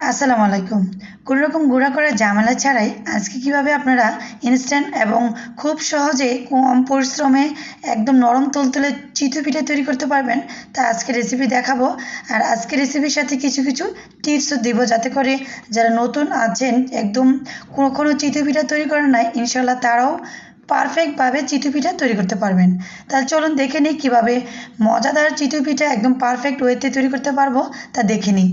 আসসালামু আলাইকুম। কোনো রকম গুঁড়া করার ঝামেলা ছাড়াই আজকে কীভাবে আপনারা ইনস্ট্যান্ট এবং খুব সহজে কম পরিশ্রমে একদম নরম তুলতুলে চিতই পিঠা তৈরি করতে পারবেন, তা আজকে রেসিপি দেখাবো। আর আজকে রেসিপির সাথে কিছু কিছু টিপসও দিব যাতে করে যারা নতুন আছেন একদম কোনো চিতই পিঠা তৈরি করেন নাই ইনশাল্লাহ তারাও পারফেক্টভাবে চিতই পিঠা তৈরি করতে পারবেন। তাহলে চলুন দেখে নিই কীভাবে মজাদার চিতই পিঠা একদম পারফেক্ট ওয়েতে তৈরি করতে পারব, তা দেখে নিই।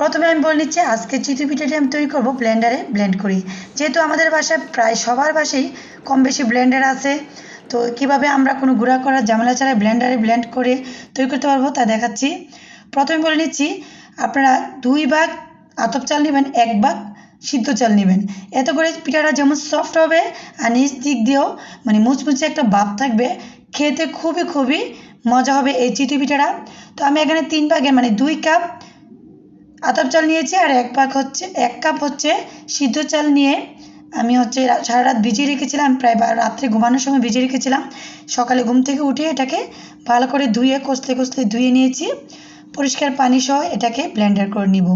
প্রথমে আমি বলে নিচ্ছি, আজকে চিতই পিঠাটি আমি তৈরি করব ব্লেন্ডারে ব্লেন্ড করি। যেহেতু আমাদের বাসায় প্রায় সবার বাসায় কম বেশি ব্লেন্ডার আছে, তো কীভাবে আমরা কোনো গুঁড়া করার ঝামেলা ছাড়া ব্লেন্ডারে ব্লেন্ড করে তৈরি করতে পারব তা দেখাচ্ছি। প্রথমে বলে নিচ্ছি, আপনারা দুই ভাগ আতপ চাল নেবেন, এক ভাগ সিদ্ধ চাল নেবেন। এত করে পিঠাটা যেমন সফট হবে আর নিচ দিক দিয়েও মানে মুচমুচে একটা ভাব থাকবে, খেতে খুবই খুবই মজা হবে এই চিতই পিঠাটা তো আমি এখানে তিন ভাগে মানে দুই কাপ আতপ চাল নিয়েছি আর এক ভাগ হচ্ছে, এক কাপ হচ্ছে সিদ্ধ চাল নিয়ে আমি হচ্ছে সারা রাত ভিজিয়ে রেখেছিলাম, প্রায় রাত্রে ঘুমানোর সময় ভিজিয়ে রেখেছিলাম। সকালে ঘুম থেকে উঠে এটাকে ভালো করে ধুয়ে কষলে কষলে ধুয়ে নিয়েছি। পরিষ্কার পানি সহ এটাকে ব্লেন্ডার করে নিব।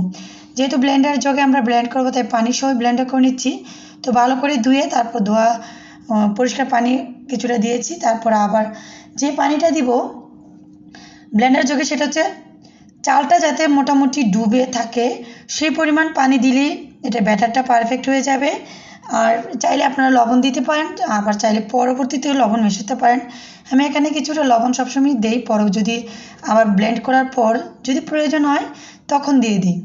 যেহেতু ব্লেন্ডার জগে আমরা ব্লেন্ড করব, তাই পানি সহ ব্লেন্ডার করে নিচ্ছি। তো ভালো করে ধুয়ে তারপর ধোয়া পরিষ্কার পানি কিছুটা দিয়েছি। তারপর আবার যে পানিটা দিব ব্লেন্ডার জগে সেটা হচ্ছে চালটা যাতে মোটামুটি ডুবে থাকে, সেই পরিমাণ পানি দিলেই এটা ব্যাটারটা পারফেক্ট হয়ে যাবে। আর চাইলে আপনারা লবণ দিতে পারেন, আবার চাইলে পরবর্তীতে লবণ মেশাতে পারেন। আমি এখানে কিছুটা লবণ সবসময় দেই, পরেও যদি আবার ব্লেন্ড করার পর যদি প্রয়োজন হয়, তখন দিয়ে দিই।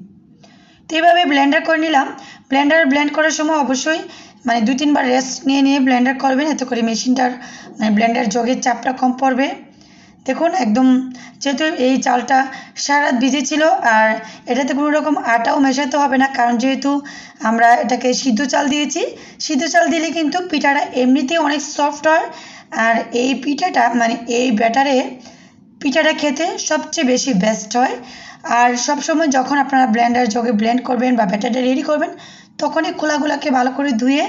তো এইভাবে ব্লেন্ডার করে নিলাম। ব্লেন্ডার ব্লেন্ড করার সময় অবশ্যই মানে দু তিনবার রেস্ট নিয়ে নিয়ে ব্লেন্ডার করবেন। এতে করে মেশিনটার মানে ব্লেন্ডার জগের চাপটা কম পড়বে। দেখুন, একদম যেহেতু এই চালটা সারা রাত ভিজেছিল আর এটাতে কোনো রকম আটাও মেশাতে হবে না, কারণ যেহেতু আমরা এটাকে সিদ্ধ চাল দিয়েছি, সিদ্ধ চাল দিলে কিন্তু পিঠাটা এমনিতেই অনেক সফট হয় আর এই পিঠাটা মানে এই ব্যাটারে পিঠাটা খেতে সবচেয়ে বেশি বেস্ট হয়। আর সবসময় যখন আপনারা ব্লেন্ডার জগে ব্লেন্ড করবেন বা ব্যাটারটা রেডি করবেন, তখনই খোলাগুলাকে ভালো করে ধুয়ে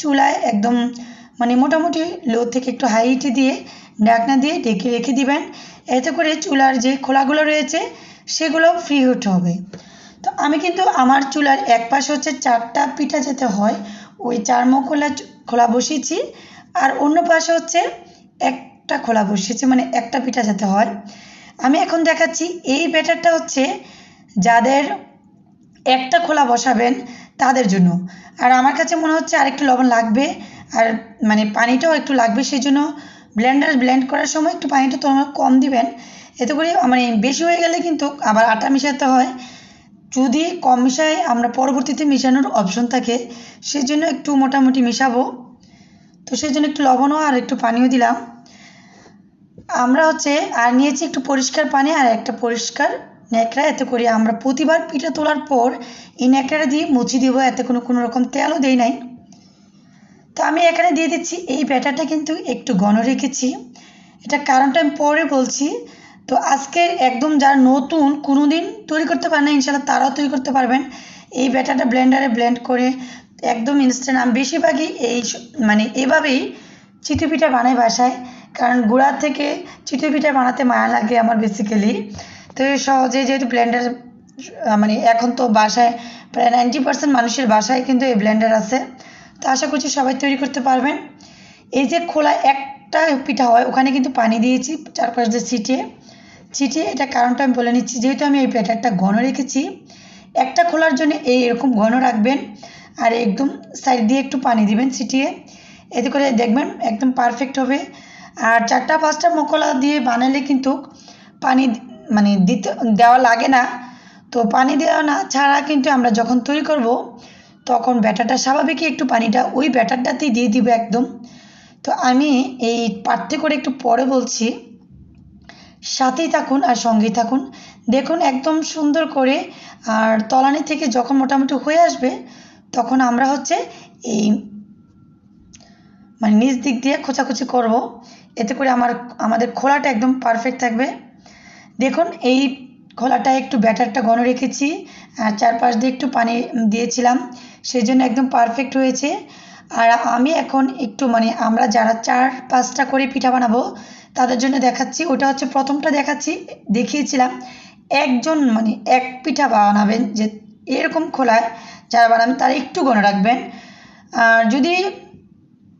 চুলায় একদম মানে মোটামুটি লো থেকে একটু হাই হিটে দিয়ে ঢাকনা দিয়ে ঢেকে রেখে দিবেন। এতে করে চুলার যে খোলাগুলো রয়েছে, সেগুলো ফ্রি হতে হবে। তো আমি কিন্তু আমার চুলার এক পাশে হচ্ছে চারটা পিঠা যেতে হয়, ওই চার খোলা খোলা বসিয়েছি। আর অন্য পাশে হচ্ছে একটা খোলা বসিয়েছি মানে একটা পিঠা যেতে হয়। আমি এখন দেখাচ্ছি, এই ব্যাটারটা হচ্ছে যাদের একটা খোলা বসাবেন তাদের জন্য। আর আমার কাছে মনে হচ্ছে আরেকটু লবণ লাগবে, আর মানে পানিটাও একটু লাগবে সেই জন্য। ব্লেন্ডার ব্লেন্ড করার সময় একটু পানিটা তোমরা কম দিবেন। এতে করে মানে বেশি হয়ে গেলে কিন্তু আবার আটা মেশাতে হয়। যদি কম মিশাই, আমরা পরবর্তীতে মেশানোর অপশন থাকে। সেই জন্য একটু মোটামুটি মেশাবো। তো সেই জন্য একটু লবণও আর একটু পানিও দিলাম। আমরা হচ্ছে, আর নিয়েছি একটু পরিষ্কার পানি আর একটা পরিষ্কার ন্যাকড়া। এতে করে আমরা প্রতিবার পিঠা তোলার পর এই ন্যাকড়াটা দিয়ে মুছি দিব। এতে কোনো কোনো রকম তেলও দেই নাই। তো আমি এখানে দিয়ে দিচ্ছি, এই ব্যাটারটা কিন্তু একটু ঘন রেখেছি। এটা কারণটা আমি পরে বলছি। তো আজকে একদম যারা নতুন কোনো দিন তৈরি করতে পারে না ইনশাল্লাহ তারাও তৈরি করতে পারবেন। এই ব্যাটারটা ব্লেন্ডারে ব্লেন্ড করে একদম ইনস্ট্যান্ট আমি বেশিরভাগই এই মানে এভাবেই চিতই পিঠা বানাই বাসায়, কারণ গুঁড়া থেকে চিতই পিঠা বানাতে মায়া লাগে আমার বেসিক্যালি তো সহজে যেহেতু ব্লেন্ডার মানে এখন তো বাসায় প্রায় নাইনটি পার্সেন্ট মানুষের বাসায় কিন্তু এই ব্লেন্ডার আছে। তো আশা করছি সবাই তৈরি করতে পারবেন এই যে খোলা একটা পিঠা হয়, ওখানে কিন্তু পানি দিয়েছি চারপাশ দিয়ে ছিটিয়ে। ছিটিয়ে এটা কারণটা আমি বলে নিচ্ছি, যেহেতু আমি এই ব্যাটারটা ঘন রেখেছি, একটা খোলার জন্য এই এরকম ঘন রাখবেন আর একদম সাইড দিয়ে একটু পানি দিবেন ছিটিয়ে। এতে করে দেখবেন একদম পারফেক্ট হবে। আর চারটা পাঁচটা মকলা দিয়ে বানালে কিন্তু পানি মানে দিতে দেওয়া লাগে না। তো পানি দেওয়া না ছাড়া কিন্তু আমরা যখন তৈরি করব তখন ব্যাটারটা স্বাভাবিকই একটু পানিটা ওই ব্যাটারটাতেই দিয়ে দিব একদম। তো আমি এই পার্থে করে একটু পরে বলছি, সাথেই থাকুন আর সঙ্গেই থাকুন। দেখুন একদম সুন্দর করে, আর তলানি থেকে যখন মোটামুটি হয়ে আসবে, তখন আমরা হচ্ছে এই মানে নিচ দিক দিয়ে খোঁচাখুচি করব। এতে করে আমার, আমাদের খোলাটা একদম পারফেক্ট থাকবে। দেখুন এই খোলাটা একটু ব্যাটারটা ঘন রেখেছি, আর চারপাশ দিয়ে একটু পানি দিয়েছিলাম। সেই জন্য একদম পারফেক্ট হয়েছে। আর আমি এখন একটু মানে আমরা যারা চার পাঁচটা করে পিঠা বানাবো, তাদের জন্য দেখাচ্ছি। ওটা হচ্ছে প্রথমটা দেখাচ্ছি, দেখিয়েছিলাম। একজন মানে এক পিঠা বানাবেন যে এরকম খোলায় যারা বানাবেন, তারা একটু ঘন রাখবেন। আর যদি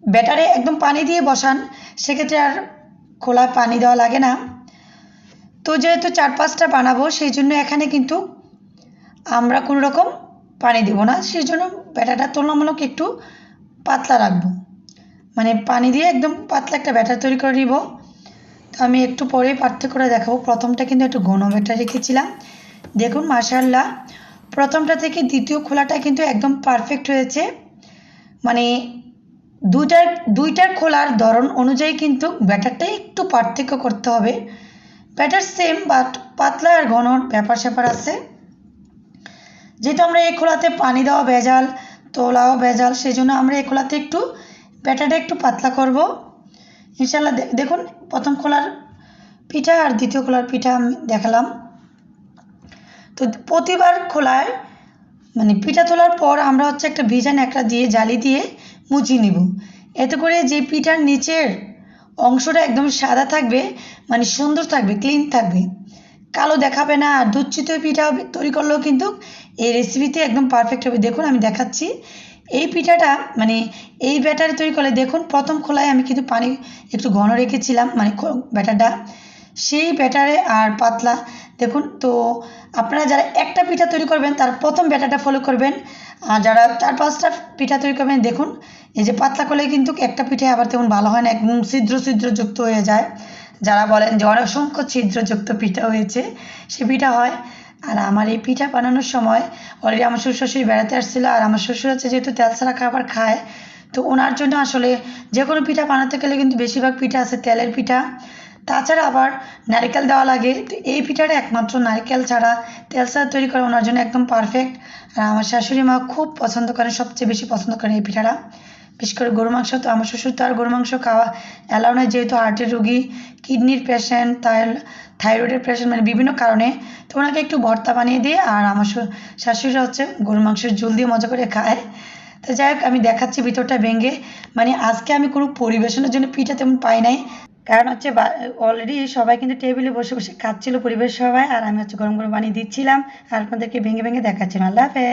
ব্যাটারে একদম পানি দিয়ে বসান, সেক্ষেত্রে আর খোলায় পানি দেওয়া লাগে না। তো যেহেতু চার পাঁচটা বানাবো, সেই জন্য এখানে কিন্তু আমরা কোনো রকম পানি দেব না সেই জন্য ব্যাটারটা তুলনামূলক একটু পাতলা রাখব। মানে পানি দিয়ে একদম পাতলা একটা ব্যাটার তৈরি করে নিব। তো আমি একটু পরেই পার্থক্য করে দেখাবো। প্রথমটা কিন্তু একটু ঘন ব্যাটার রেখেছিলাম। দেখুন মাশাল্লাহ প্রথমটা থেকে দ্বিতীয় খোলাটা কিন্তু একদম পারফেক্ট হয়েছে। মানে দুইটার দুইটার খোলার ধরন অনুযায়ী কিন্তু ব্যাটারটা একটু পার্থক্য করতে হবে। ব্যাটার সেম বাট পাতলা আর ঘন ব্যাপার স্যাপার আছে। যেহেতু আমরা এই খোলাতে পানি দেওয়া ভেজাল, তোলাও ভেজাল সেই জন্য আমরা এই খোলাতে একটু ব্যাটারটা একটু পাতলা করব। ইনশাল্লাহ দেখুন, প্রথম খোলার পিঠা আর দ্বিতীয় খোলার পিঠা আমি দেখালাম। তো প্রতিবার খোলায় মানে পিঠা তোলার পর আমরা হচ্ছে একটা ভিজা ন্যাকড়া দিয়ে, জালি দিয়ে মুছিয়ে নিব। এতে করে যে পিঠার নিচের অংশটা একদম সাদা থাকবে মানে সুন্দর থাকবে, ক্লিন থাকবে। কালো দেখাবে না আর পিঠা তৈরি করলেও কিন্তু এই রেসিপিতে একদম পারফেক্ট হবে। দেখুন, আমি দেখাচ্ছি। এই পিঠাটা মানে এই ব্যাটারে তৈরি করলে, দেখুন, প্রথম খোলায় আমি কিন্তু পানি একটু ঘন রেখেছিলাম মানে ব্যাটারটা। সেই ব্যাটারে আর পাতলা, দেখুন, তো আপনারা যারা একটা পিঠা তৈরি করবেন, তার প্রথম ব্যাটারটা ফলো করবেন। আর যারা চার পাঁচটা পিঠা তৈরি করবেন, দেখুন, এই যে পাতলা করলে কিন্তু একটা পিঠে আবার তেমন ভালো হয় না, একদম ছিদ্র, ছিদ্রযুক্ত হয়ে যায়। যারা বলেন যে অসংখ্য ছিদ্রযুক্ত পিঠা হয়েছে, সে পিঠা হয়। আর আমার এই পিঠা বানানোর সময় অলরেডি আমার শ্বশুর শাশুড়ি বেড়াতে আসছিল আর আমার শ্বশুর হচ্ছে যেহেতু তেল ছাড়া খাবার খায়, তো ওনার জন্য আসলে যে কোনো পিঠা বানাতে গেলে কিন্তু বেশিরভাগ পিঠা আছে তেলের পিঠা। তাছাড়া আবার নারকেল দেওয়া লাগে, তো এই পিঠাটা একমাত্র নারকেল ছাড়া তেল ছাড়া তৈরি করে ওনার জন্য একদম পারফেক্ট আর আমার শাশুড়ি মা খুব পছন্দ করেন, সবচেয়ে বেশি পছন্দ করেন এই পিঠাটা। বিশেষ করে গরু মাংস তো আমার শ্বশুর তো আর গরু মাংস খাওয়া অ্যালাউ নয় যেহেতু হার্টের রুগী কিডনির পেশেন্ট থাইরয়েডের পেশেন্ট মানে বিভিন্ন কারণে। তো ওনাকে একটু ভর্তা বানিয়ে দিয়ে, আর আমার শাশুড়িরা হচ্ছে গরু মাংসের ঝোল দিয়ে মজা করে খায়। তো যাই হোক, আমি দেখাচ্ছি ভিতরটা ভেঙে। মানে আজকে আমি কোনো পরিবেশনের জন্য পিঠা তেমন পাই নাই। কারণ হচ্ছে অলরেডি সবাই কিন্তু টেবিলে বসে বসে খাচ্ছিল পরিবেশ সবাই, আর আমি হচ্ছে গরম গরম বানিয়ে দিচ্ছিলাম, আর আপনাদেরকে ভেঙে ভেঙে দেখাচ্ছিলাম আল্লাহ হাফেজ।